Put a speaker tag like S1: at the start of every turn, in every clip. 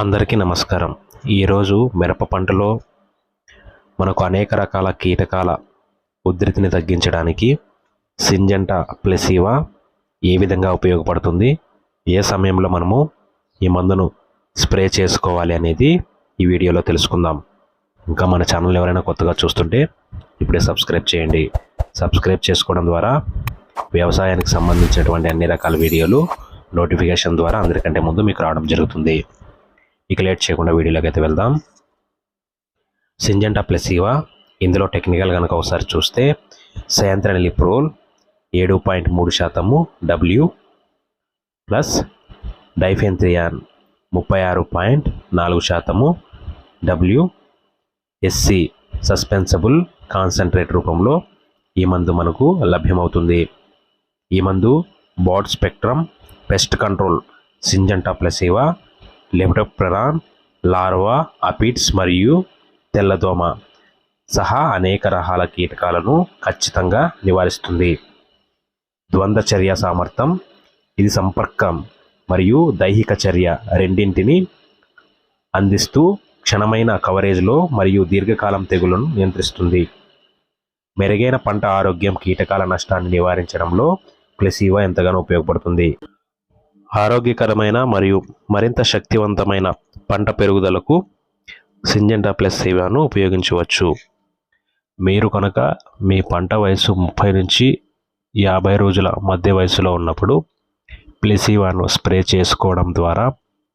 S1: అందరికీ నమస్కారం. ఈరోజు మిరప పంటలో మనకు అనేక రకాల కీటకాల ఉధృతిని తగ్గించడానికి సింజంట ప్లెసివా ఏ విధంగా ఉపయోగపడుతుంది ఏ సమయంలో మనము ఈ మందును స్ప్రే చేసుకోవాలి అనేది ఈ వీడియోలో తెలుసుకుందాం. ఇంకా మన ఛానల్ ఎవరైనా కొత్తగా చూస్తుంటే ఇప్పుడే సబ్స్క్రైబ్ చేయండి. సబ్స్క్రైబ్ చేసుకోవడం ద్వారా వ్యవసాయానికి సంబంధించినటువంటి అన్ని రకాల వీడియోలు నోటిఫికేషన్ ద్వారా అందరికంటే ముందు మీకు రావడం జరుగుతుంది. ఇక లేట్ చేయకుండా వీడియోలోకి అయితే వెళ్దాం. సింజంటా ప్లెసివా ఇందులో టెక్నికల్ కనుక ఒకసారి చూస్తే సయంత్రన్ లిప్రోల్ ఏడు పాయింట్ మూడు శాతము డబ్ల్యూ ప్లస్ డైఫెన్థ్రియాన్ ముప్పై ఆరు పాయింట్ నాలుగు శాతము డబ్ల్యూ ఎస్సి సస్పెన్సబుల్ కాన్సన్ట్రేట్ రూపంలో ఈ మందు మనకు లభ్యమవుతుంది. ఈ మందు broad spectrum pest control Syngenta ప్లసివా lepidopteran larva aphids మరియు తెల్లదోమ సహా అనేక రకాల కీటకాలను ఖచ్చితంగా నివారిస్తుంది. ద్వంద్వ చర్య సామర్థ్యం ఇది సంపర్కం మరియు దైహిక చర్య రెండింటిని అందిస్తూ క్షణమైన కవరేజ్లో మరియు దీర్ఘకాలం తెగులను నియంత్రిస్తుంది. మెరుగైన పంట ఆరోగ్యం కీటకాల నష్టాన్ని నివారించడంలో ప్లెసివా ఎంతగానో ఉపయోగపడుతుంది. ఆరోగ్యకరమైన మరియు మరింత శక్తివంతమైన పంట పెరుగుదలకు సింజెంటా ప్లస్ సేవను ఉపయోగించవచ్చు. మీరు కనుక మీ పంట వయసు ముప్పై నుంచి యాభై రోజుల మధ్య వయసులో ఉన్నప్పుడు ప్లెసివాను స్ప్రే చేసుకోవడం ద్వారా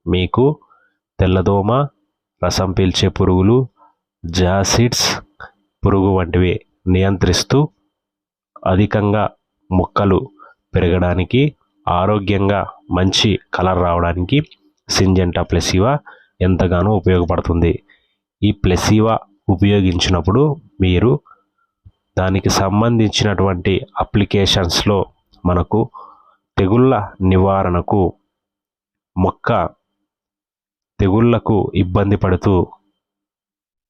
S1: మీకు తెల్లదోమ రసం పీల్చే పురుగులు జాసిడ్స్ పురుగు వంటివి నియంత్రిస్తూ అధికంగా మొక్కలు పెరగడానికి ఆరోగ్యంగా మంచి కలర్ రావడానికి సింజెంటా ప్లెసివా ఎంతగానో ఉపయోగపడుతుంది. ఈ ప్లెసివా ఉపయోగించినప్పుడు మీరు దానికి సంబంధించినటువంటి అప్లికేషన్స్లో మనకు తెగుళ్ళ నివారణకు మొక్క తెగుళ్ళకు ఇబ్బంది పడుతూ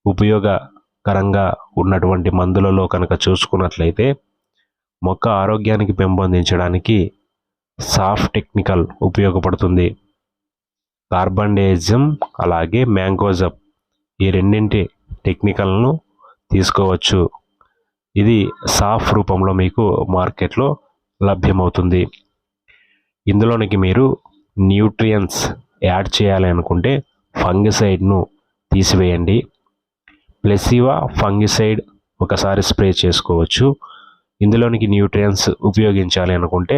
S1: ఉపయోగకరంగా ఉన్నటువంటి మందులలో కనుక చూసుకున్నట్లయితే మొక్క ఆరోగ్యానికి పెంపొందించడానికి సాఫ్ట్ టెక్నికల్ ఉపయోగపడుతుంది. కార్బండేజం అలాగే మ్యాంగోజప్ ఈ రెండింటి టెక్నికల్ను తీసుకోవచ్చు. ఇది సాఫ్ రూపంలో మీకు మార్కెట్లో లభ్యమవుతుంది. ఇందులోనికి మీరు న్యూట్రియన్స్ యాడ్ చేయాలి అనుకుంటే ఫంగిసైడ్ను తీసివేయండి. ప్లెసివా ఫంగిసైడ్ ఒకసారి స్ప్రే చేసుకోవచ్చు. ఇందులోనికి న్యూట్రియన్స్ ఉపయోగించాలి అనుకుంటే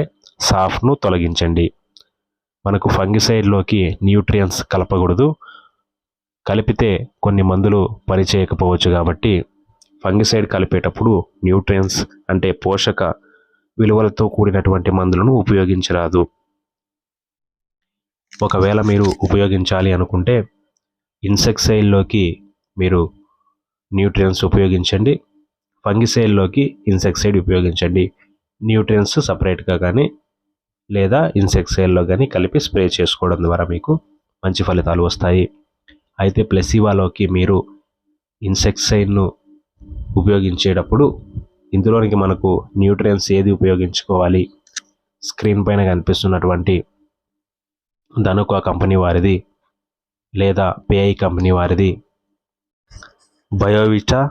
S1: సాఫ్ను తొలగించండి. మనకు ఫంగిసైడ్లోకి న్యూట్రియన్స్ కలపకూడదు. కలిపితే కొన్ని మందులు పనిచేయకపోవచ్చు కాబట్టి ఫంగిసైడ్ కలిపేటప్పుడు న్యూట్రియన్స్ అంటే పోషక విలువలతో కూడినటువంటి మందులను ఉపయోగించరాదు. ఒకవేళ మీరు ఉపయోగించాలి అనుకుంటే ఇన్సెక్సైడ్లోకి మీరు న్యూట్రియన్స్ ఉపయోగించండి. ఫంగిసైడ్లోకి ఇన్సెక్సైడ్ ఉపయోగించండి. న్యూట్రియన్స్ సపరేట్గా కానీ లేదా ఇన్సెక్సైల్లో కానీ కలిపి స్ప్రే చేసుకోవడం ద్వారా మీకు మంచి ఫలితాలు వస్తాయి. అయితే ప్లెసివాలోకి మీరు ఇన్సెక్సైడ్ను ఉపయోగించేటప్పుడు ఇందులోనికి మనకు న్యూట్రియన్స్ ఏది ఉపయోగించుకోవాలి? స్క్రీన్ పైన కనిపిస్తున్నటువంటి ధనుక కంపెనీ వారిది లేదా పేఐ కంపెనీ వారిది బయోవిటా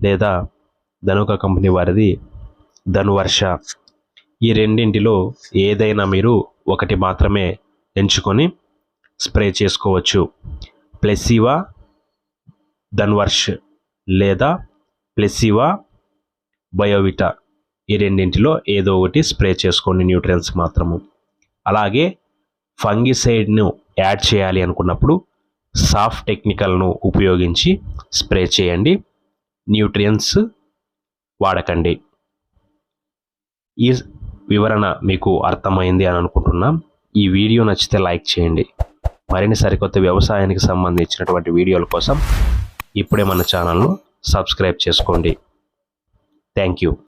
S1: లేదా ధనుక కంపెనీ వారిది ధనువర్ష ఈ రెండింటిలో ఏదైనా మీరు ఒకటి మాత్రమే ఎంచుకొని స్ప్రే చేసుకోవచ్చు. ప్లెసివా ధన్వర్ష్ లేదా ప్లెసివా బయోవిటా ఈ రెండింటిలో ఏదో ఒకటి స్ప్రే చేసుకోండి న్యూట్రియన్స్ మాత్రము. అలాగే ఫంగిసైడ్ను యాడ్ చేయాలి అనుకున్నప్పుడు సాఫ్ట్ టెక్నికల్ను ఉపయోగించి స్ప్రే చేయండి. న్యూట్రియన్స్ వాడకండి. ఈ వివరణ మీకు అర్థమైంది అని అనుకుంటున్నాం. ఈ వీడియో నచ్చితే లైక్ చేయండి. మరిన్ని సరికొత్త వ్యవసాయానికి సంబంధించినటువంటి వీడియోల కోసం ఇప్పుడే మన ఛానల్ను సబ్స్క్రైబ్ చేసుకోండి. Thank you.